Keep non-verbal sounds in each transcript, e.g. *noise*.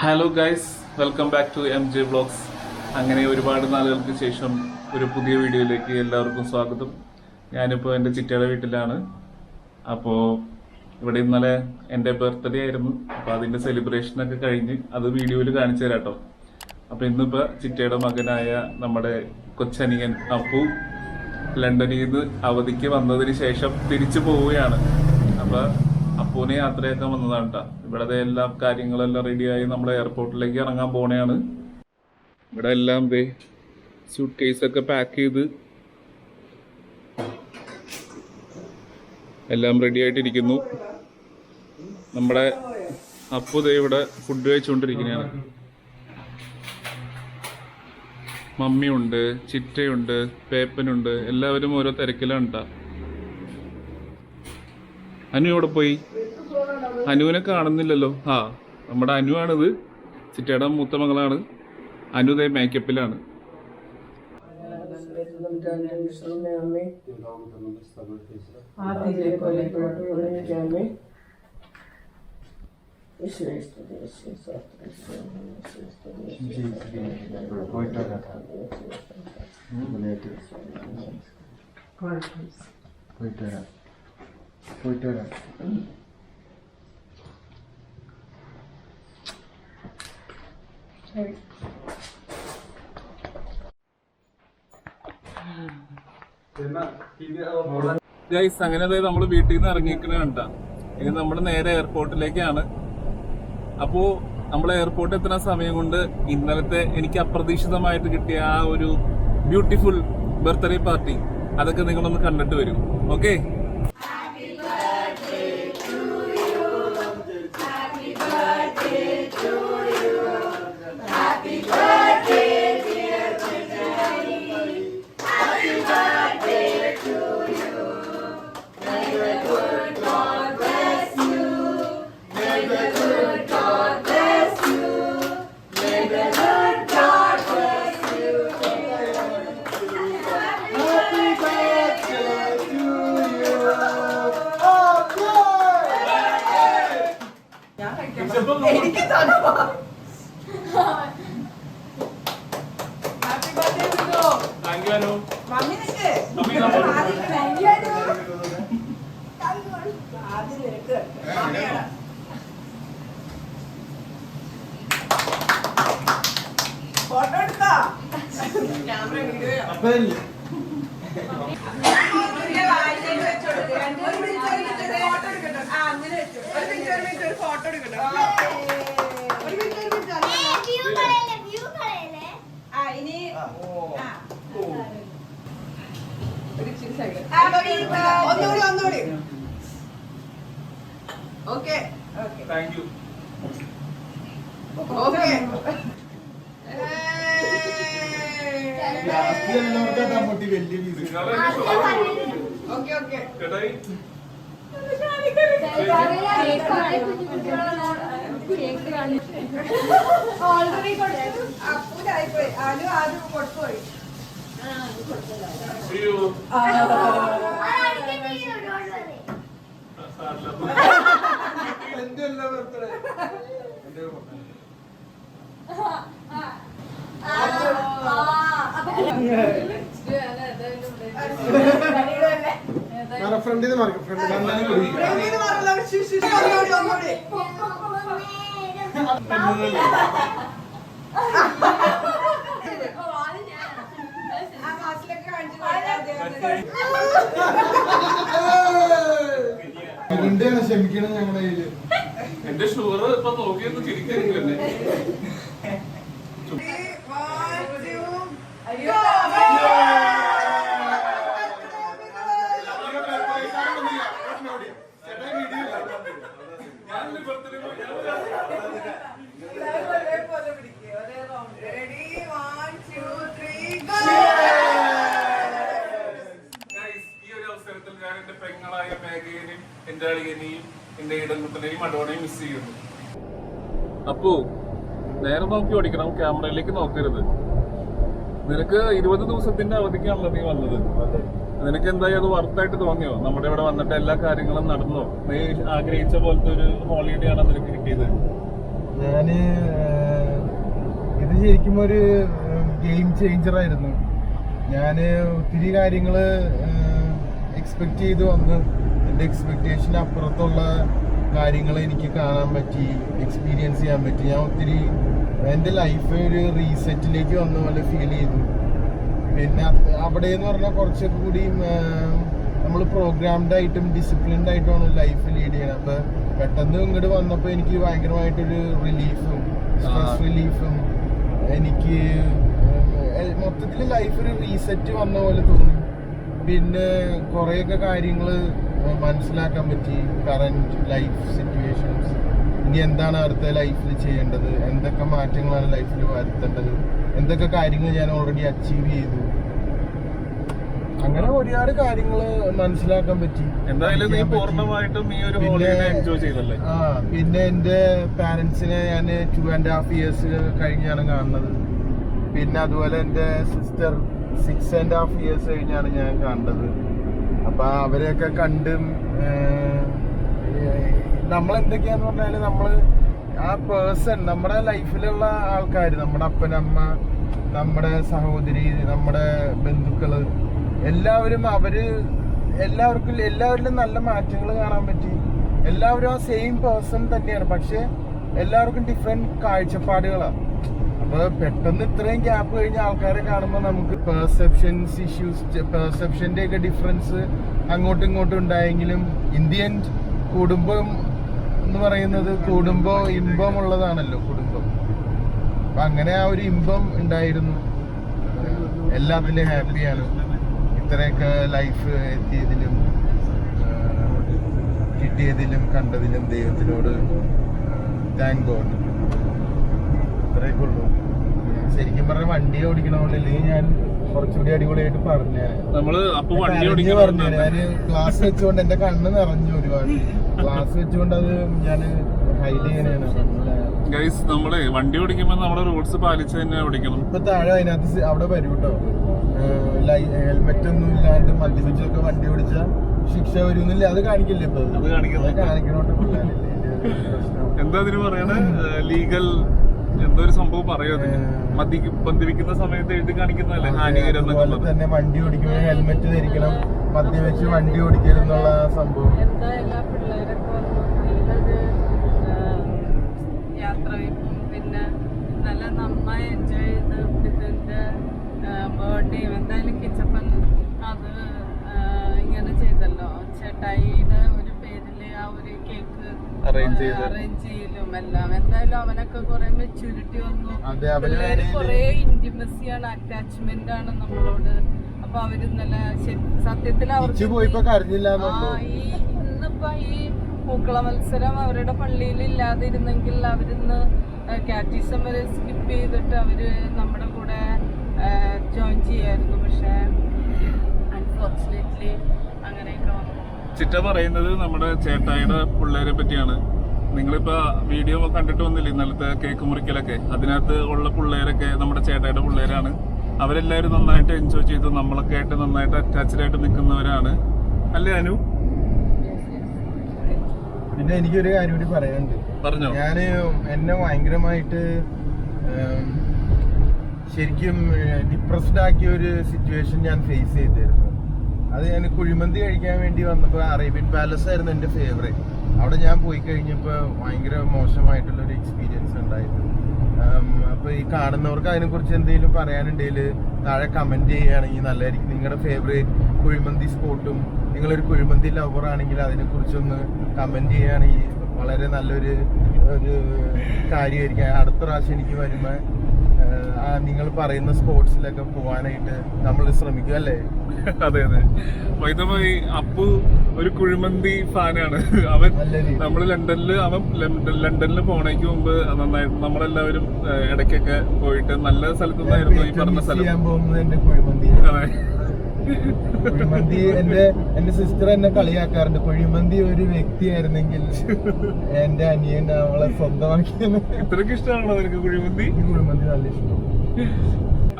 Hello guys welcome back to M J blogs അങ്ങനെ ഒരുപാട് നാളുകൾക്ക് ശേഷം ഒരു പുതിയ വീഡിയോയിലേക്ക് എല്ലാവർക്കും സ്വാഗതം. ഞാനിപ്പോൾ എന്റെ ചിറ്റയുടെ വീട്ടിലാണ്. അപ്പോൾ ഇവിടെ ഇന്നലെ എന്റെ ബർത്ത്ഡേ ആയിരുന്നു. അപ്പോൾ അതിന്റെ സെലിബ്രേഷനൊക്കെ കഴിഞ്ഞ് അത് വീഡിയോയിൽ കാണിച്ചു തരാട്ടോ അപ്പോൾ ഇന്നിപ്പോൾ ചിറ്റയുടെ മകനായ നമ്മുടെ കൊച്ചനിയൻ അപ്പു ലണ്ടനിൽ നിന്ന് അവധിക്ക് വന്നതിന് ശേഷം തിരിച്ചു പോവുകയാണ്. അപ്പൊ അപ്പൂനെ യാത്രയൊക്കെ വന്നതാണ് കേട്ടോ ഇവിടെ എല്ലാ കാര്യങ്ങളെല്ലാം റെഡിയായി നമ്മൾ എയർപോർട്ടിലേക്ക് ഇറങ്ങാൻ പോണെയാണ് ഇവിടെ എല്ലാം ദേ സൂട്ട് കേസൊക്കെ പാക്ക് ചെയ്ത് എല്ലാം റെഡി ആയിട്ടിരിക്കുന്നു. നമ്മുടെ അപ്പു ദേ ഇവിടെ ഫുഡ് കഴിച്ചുകൊണ്ടിരിക്കുന്നതാണ് മമ്മിയുണ്ട് ചിറ്റയുണ്ട് പേപ്പനുണ്ട് എല്ലാവരും ഓരോ തിരക്കിലാണ് ട്ടാ. അനു എവിടെ പോയി? അനുവിനെ കാണുന്നില്ലല്ലോ. ആ നമ്മുടെ അനു ആണിത് ചിറ്റയുടെ മൂത്ത മകളാണ്. അനുദയ മേക്കപ്പിലാണ് പോയിട്ട് വരാം. പോയിട്ട് വരാം. ഗൈസ് അങ്ങനെ അതായത് നമ്മൾ വീട്ടിൽ നിന്ന് ഇറങ്ങിക്കണ കണ്ട. ഇനി നമ്മൾ നേരെ എയർപോർട്ടിലേക്കാണ് അപ്പോ നമ്മൾ എയർപോർട്ടിൽ എത്തുന്ന സമയം കൊണ്ട് ഇന്നലത്തെ എനിക്ക് അപ്രതീക്ഷിതമായിട്ട് കിട്ടിയ ആ ഒരു ബ്യൂട്ടിഫുൾ ബർത്ത്ഡേ പാർട്ടി അതൊക്കെ നിങ്ങളൊന്ന് കണ്ടിട്ട് വരും. ഓക്കെ മമ്മിയാണ് ഫോട്ടോ എടുത്തോ? ക്യാമറ വീഡിയോ ഒരു ഫോട്ടോ എടുക്കട്ടെ. ആ അങ്ങനെ വെച്ചു. ഒരു മിനിറ്റ് ഒരു മിനിറ്റ് ഫോട്ടോ എടുക്കട്ടെ. ഒരു മിനിറ്റ് ഒരു മിനിറ്റ്. അല്ല. ആ ഇനി ആ. ഒന്നുകൂടി ഒന്നുകൂടി okay thank you okay. Okay okay. കേട്ടായി അപ്പൂരായിപ്പോയി അനു ആദ്യം കൊടുത്തുപോയി അയ്യോ എന്റെ എല്ലാ ബർത്ത്ഡേ? എന്റെ നിന്ന് മാറി ഫ്രണ്ട് നന്നായി ഞങ്ങളെ. ഫ്രണ്ടാണ് ക്ഷമിക്കണം ഞങ്ങളുടെ കയ്യിൽ എന്റെ ഷുഗർ ഇപ്പൊ നോക്കിയൊന്ന് ചിരിക്കാനില്ലേ *laughs* മിസ് ചെയ്യുന്നു. അപ്പോ നേരെ നോക്കി ഓടിക്കണം ക്യാമറയിലേക്ക് നോക്കരുത്. നിനക്ക് ഇരുപത് ദിവസത്തിന്റെ അവധിക്കാണല്ലോ നീ വന്നത്. നിനക്ക് എന്തായി? അത് വർത്തായിട്ട് തോന്നിയോ? നമ്മുടെ ഇവിടെ വന്നിട്ട് എല്ലാ കാര്യങ്ങളും നടന്നോ? നീ ആഗ്രഹിച്ച പോലത്തെ ഒരു ഹോളിഡേ ആണ് നിനക്ക് കിട്ടിയത്. ഞാൻ ഇത് ശരിക്കും ഒരു ഗെയിം ചേഞ്ചർ ആയിരുന്നു. ഞാൻ ഒത്തിരി കാര്യങ്ങൾ എക്സ്പെക്ട് ചെയ്ത്. വന്ന് എന്റെ എക്സ്പെക്റ്റേഷന് അപ്പുറത്തുള്ള കാര്യങ്ങൾ എനിക്ക് കാണാൻ പറ്റി എക്സ്പീരിയൻസ് ചെയ്യാൻ പറ്റി. ഞാൻ ഒത്തിരി എന്റെ ലൈഫ് ഒരു റീസെറ്റിലേക്ക് വന്ന പോലെ ഫീൽ ചെയ്തു. പിന്നെ അവിടെ എന്ന് പറഞ്ഞാൽ കുറച്ചൊക്കെ കൂടി നമ്മൾ പ്രോഗ്രാംഡ് ആയിട്ടും ഡിസിപ്ലിൻഡ് ആയിട്ടുമാണ് ലൈഫ് ലീഡ് ചെയ്യണം അപ്പൊ പെട്ടെന്ന് ഇങ്ങോട്ട് വന്നപ്പോൾ എനിക്ക് ഭയങ്കരമായിട്ടൊരു റിലീഫും സ്ട്രെസ് റിലീഫും എനിക്ക് മൊത്തത്തിൽ ലൈഫ് ഒരു റീസെറ്റ് വന്ന പോലെ തോന്നി. പിന്നെ കുറേയൊക്കെ കാര്യങ്ങൾ മനസ്സിലാക്കാൻ പറ്റി കറന്റ് ലൈഫ് സിറ്റുവേഷൻസ് ഇനി എന്താണ് അടുത്ത ലൈഫിൽ ചെയ്യേണ്ടത്? എന്തൊക്കെ മാറ്റങ്ങളാണ് ലൈഫിൽ വരുത്തേണ്ടത്? എന്തൊക്കെ കാര്യങ്ങൾ ഞാൻ ഓൾറെഡി അച്ചീവ് ചെയ്തു? അങ്ങനെ ഒരുപാട് കാര്യങ്ങൾ മനസ്സിലാക്കാൻ പറ്റി. എന്തായാലും നീ പൂർണമായിട്ടും ഈ ഒരു ഹോളിഡേ എൻജോയ് ചെയ്തല്ലേ? ആ പിന്നെ എന്റെ പാരൻസിനെ ഞാൻ ടു ആൻഡ് ഹാഫ് ഇയേഴ്സ് കഴിഞ്ഞാണ് കാണുന്നത്. പിന്നെ അതുപോലെ എന്റെ sister six and half years കഴിഞ്ഞാണ് ഞാൻ കണ്ടത് അപ്പൊ അവരെയൊക്കെ കണ്ടും നമ്മൾ എന്തൊക്കെയാന്ന് പറഞ്ഞാൽ നമ്മൾ ആ പേഴ്സൺ നമ്മുടെ ലൈഫിലുള്ള ആൾക്കാർ നമ്മുടെ അപ്പനമ്മ നമ്മുടെ സഹോദരി നമ്മുടെ ബന്ധുക്കൾ എല്ലാവരും അവർ എല്ലാവർക്കും എല്ലാവരിലും നല്ല മാറ്റങ്ങൾ കാണാൻ പറ്റി. എല്ലാവരും ആ സെയിം പേഴ്സൺ തന്നെയാണ്. പക്ഷെ എല്ലാവർക്കും ഡിഫറെന്റ് കാഴ്ചപ്പാടുകളാണ് അപ്പൊ പെട്ടെന്ന് ഇത്രയും ഗ്യാപ്പ് കഴിഞ്ഞ ആൾക്കാരെ കാണുമ്പോൾ നമുക്ക് പെർസെപ്ഷൻസ് ഇഷ്യൂസ് പെർസെപ്ഷന്റെ ഒക്കെ ഡിഫറൻസ് അങ്ങോട്ടും ഇങ്ങോട്ടും ഉണ്ടായെങ്കിലും ഇന്ത്യൻ കുടുംബം എന്ന് പറയുന്നത് കുടുംബം ഇമ്പം ഉള്ളതാണല്ലോ കുടുംബം. അപ്പൊ അങ്ങനെ ആ ഒരു ഇമ്പം ഉണ്ടായിരുന്നു. എല്ലാത്തിലും ഹാപ്പിയാണ്. ഇത്രയൊക്കെ ലൈഫ് എത്തിയതിലും കിട്ടിയതിലും കണ്ടതിലും ദൈവത്തിനോട് താങ്ക് ഗോഡ് ഇത്രയൊക്കെ ഉള്ളൂ. ശരിക്കും പറഞ്ഞ വണ്ടി ഓടിക്കണമല്ലോ അല്ലെങ്കിൽ ഞാൻ കുറച്ചുകൂടി അടിപൊളിയായിട്ട് പറഞ്ഞു നമ്മൾ അപ്പൊ വണ്ടി ഓടിക്കാൻ പറഞ്ഞു ഞാൻ ഞാൻ ക്ലാസ് വെച്ചുകൊണ്ട് എന്റെ കണ്ണ് നിറഞ്ഞു ഒരുപാട്. ക്ലാസ് വെച്ചുകൊണ്ട് അത് ഞാൻ ഹൈഡ് ചെയ്യാനാണ് ഗൈസ് നമ്മൾ വണ്ടി ഓടിക്കുമ്പോ നമ്മുടെ റൂൾസ് പാലിച്ച് തന്നെ ഓടിക്കണം. ഇപ്പൊ താഴെ അതിനകത്ത് അവിടെ വരും കേട്ടോ ഹെൽമെറ്റ് ഒന്നും ഇല്ലാണ്ട് മദ്യപിച്ചൊക്കെ വണ്ടി ഓടിച്ച ശിക്ഷ വരുന്നില്ല. അത് കാണിക്കില്ലേ ഇപ്പൊ? അത് കാണിക്കണം. അത് കാണിക്കണോട്ട്. എന്താ അതിന് പറയണ? ലീഗൽ എന്തോ ഒരു സംഭവം പറയോ അതിന് ഏഹ്. മദ്യ മദ്യപിക്കുന്ന സമയത്ത് എഴുതി കാണിക്കുന്നതല്ലേ ഹാനികരം തന്നെ വണ്ടി ഓടിക്കുമ്പോൾ ഹെൽമെറ്റ് ധരിക്കണം മദ്യപിച്ച് വണ്ടി ഓടിക്കരുന്നുള്ള സംഭവം. പിന്നെ നല്ല നന്നായി എൻജോയ് ചെയ്ത് എന്തായാലും കിച്ചപ്പൻ അത് ഇങ്ങനെ ചെയ്തല്ലോ. ചേട്ടായിയുടെ ഒരു ഒരു കേക്ക് അറേഞ്ച് ചെയ്യലും എല്ലാം. എന്തായാലും അവനൊക്കെ കുറെ മെച്യൂരിറ്റി വന്നു. പിള്ളേര് കുറെ ഇന്റിമസിയാണ് അറ്റാച്ച്മെന്റ് ആണ് നമ്മളോട്. അപ്പൊ അവർ ഇന്നലെ സത്യത്തിൽ അവർക്ക് ആ, ഈ ഇന്നിപ്പോ ഈ പൂക്കള മത്സരം അവരുടെ പള്ളിയിൽ ഇല്ലാതിരുന്നെങ്കിൽ അവരിന്ന് കാറ്റീസം വരെ സ്കിപ്പ് ചെയ്തിട്ട് അവർ നമ്മുടെ കൂടെ ജോയിൻ ചെയ്യായിരുന്നു. പക്ഷെ അൺഫോർച്ചുനേറ്റ്ലി അങ്ങനെയൊക്കെ ചിറ്റ പറയുന്നത് നമ്മുടെ ചേട്ടായിയുടെ പിള്ളേരെ പറ്റിയാണ്. നിങ്ങളിപ്പോ വീഡിയോ കണ്ടിട്ട് വന്നില്ലേ ഇന്നലത്തെ കേക്ക് മുറിക്കലൊക്കെ? അതിനകത്ത് ഉള്ള പിള്ളേരൊക്കെ നമ്മുടെ ചേട്ടായിയുടെ പിള്ളേരാണ്. അവരെല്ലാവരും നന്നായിട്ട് എൻജോയ് ചെയ്തു നമ്മളൊക്കെ ആയിട്ട് നന്നായിട്ട് അറ്റാച്ച്ഡ് ആയിട്ട് നിൽക്കുന്നവരാണ്. അല്ലേ അനു? പിന്നെ എനിക്കൊരു കാര്യം കൂടി പറയാനുണ്ട്. പറഞ്ഞോ. ഞാൻ എന്നെ ഭയങ്കരമായിട്ട് ശരിക്കും ഡിപ്രസ്ഡ് ആക്കിയ ഒരു സിറ്റുവേഷൻ ഞാൻ ഫേസ് ചെയ്തിരുന്നു. അത് ഞാൻ കുഴിമന്തി കഴിക്കാൻ വേണ്ടി വന്നപ്പോൾ അറേബ്യൻ പാലസ് ആയിരുന്നു എന്റെ ഫേവറേറ്റ് അവിടെ ഞാൻ പോയി കഴിഞ്ഞപ്പോൾ ഭയങ്കര മോശമായിട്ടുള്ളൊരു എക്സ്പീരിയൻസ് ഉണ്ടായിരുന്നു. അപ്പോൾ ഈ കാണുന്നവർക്ക് അതിനെക്കുറിച്ച് എന്തെങ്കിലും പറയാനുണ്ടെങ്കിൽ താഴെ കമന്റ് ചെയ്യുകയാണെങ്കിൽ നല്ലതായിരിക്കും. നിങ്ങളുടെ ഫേവറേറ്റ് കുഴിമന്തി സ്പോട്ടും നിങ്ങളൊരു കുഴിമന്തി ലവർ ആണെങ്കിൽ അതിനെക്കുറിച്ചൊന്ന് കമന്റ് ചെയ്യുകയാണെങ്കിൽ വളരെ നല്ലൊരു ഒരു കാര്യമായിരിക്കും. അടുത്ത പ്രാവശ്യം എനിക്ക് വരുമ്പോൾ നിങ്ങൾ പറയുന്ന സ്പോർട്സിലൊക്കെ പോകാനായിട്ട് നമ്മൾ ശ്രമിക്കും അല്ലേ? *laughs* അതെ അതെ. വൈദ്യമായി അപ്പു ഒരു കുഴിമന്തി ഫാനാണ്. അവൻ നമ്മൾ ലണ്ടനിൽ അവൻ ലണ്ടനിൽ പോണേക്ക് മുമ്പ് നന്നായിരുന്നു നമ്മളെല്ലാവരും ഇടയ്ക്കൊക്കെ പോയിട്ട് നല്ല സ്ഥലത്തുനിന്നായിരുന്നു ഈ പറഞ്ഞ സ്ഥലം. അതെ. കുഴിമന്തി എന്റെ എന്റെ സിസ്റ്റർ എന്നെ കളിയാക്കാറുണ്ട്. കുഴിമന്തി ഒരു വ്യക്തിയായിരുന്നെങ്കിൽ എന്റെ അനിയൻ അവളെ സ്വന്തമാക്കിയത് ഇത്രക്ക് ഇഷ്ടമാണോ നിനക്ക് കുഴിമന്തി? കുഴിമന്തി നല്ല ഇഷ്ടം.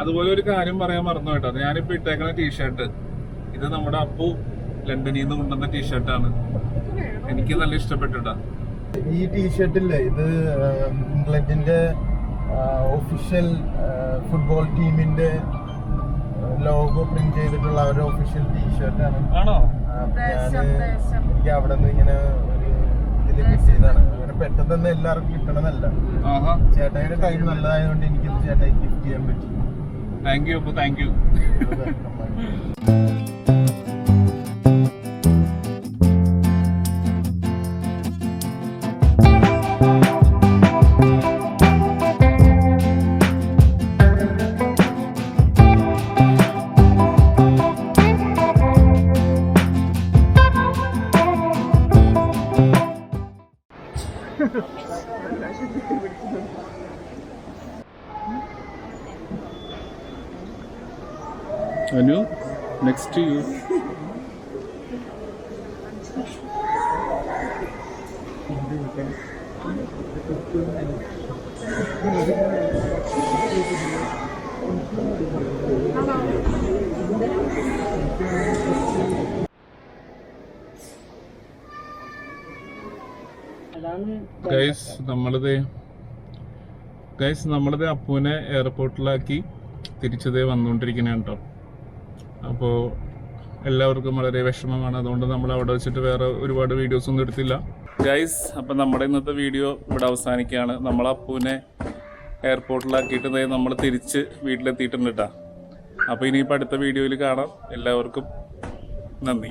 അതുപോലെ ഒരു കാര്യം പറയാൻ മറന്നു കേട്ടോ. ഞാനിപ്പോ ഇട്ടേക്കുന്ന ടീഷർട്ട് ഇത് നമ്മുടെ അപ്പു ലണ്ടനിൽ നിന്ന് കൊണ്ടുവന്ന ടീഷർട്ടാണ് എനിക്ക് നല്ല ഇഷ്ടപ്പെട്ടിട്ടാ. ഈ ടീഷർട്ടില്ലേ ഇത് ഇംഗ്ലണ്ടിന്റെ ഒഫീഷ്യൽ ഫുട്ബോൾ ടീമിന്റെ ലോഗോ പ്രിന്റ് ചെയ്തിട്ടുള്ള അവരുടെ ഒഫീഷ്യൽ ടീഷർട്ടാണ് ആണോ. എനിക്ക് അവിടെ നിന്ന് ഇങ്ങനെ ഒരു ഇതിൽ കിട്ടിയതാണ് അങ്ങനെ പെട്ടെന്ന് എല്ലാവർക്കും കിട്ടണമെന്നല്ല ആഹാ. ചേട്ടായിയുടെ ടൈം നല്ലതായതുകൊണ്ട് എനിക്ക് ചേട്ടായി ഗിഫ്റ്റ് ചെയ്യാൻ പറ്റി. താങ്ക് യു അപ്പൊ താങ്ക് യു *laughs* ഗൈസ് നമ്മളത് ഗൈസ് അപ്പുവിനെ എയർപോർട്ടിലാക്കി തിരിച്ചതേ വന്നുകൊണ്ടിരിക്കുന്ന കേട്ടോ അപ്പോൾ എല്ലാവർക്കും വളരെ വിഷമമാണ്. അതുകൊണ്ട് നമ്മൾ അവിടെ വെച്ചിട്ട് വേറെ ഒരുപാട് വീഡിയോസ് ഒന്നും എടുത്തില്ല. ഗൈസ് അപ്പം നമ്മുടെ ഇന്നത്തെ വീഡിയോ ഇവിടെ അവസാനിക്കുകയാണ്. നമ്മൾ അപ്പുവിനെ എയർപോർട്ടിലാക്കിയിട്ട് നമ്മൾ തിരിച്ച് വീട്ടിലെത്തിയിട്ടുണ്ട് കേട്ടോ അപ്പോൾ ഇനിയിപ്പോൾ അടുത്ത വീഡിയോയിൽ കാണാം. എല്ലാവർക്കും നന്ദി.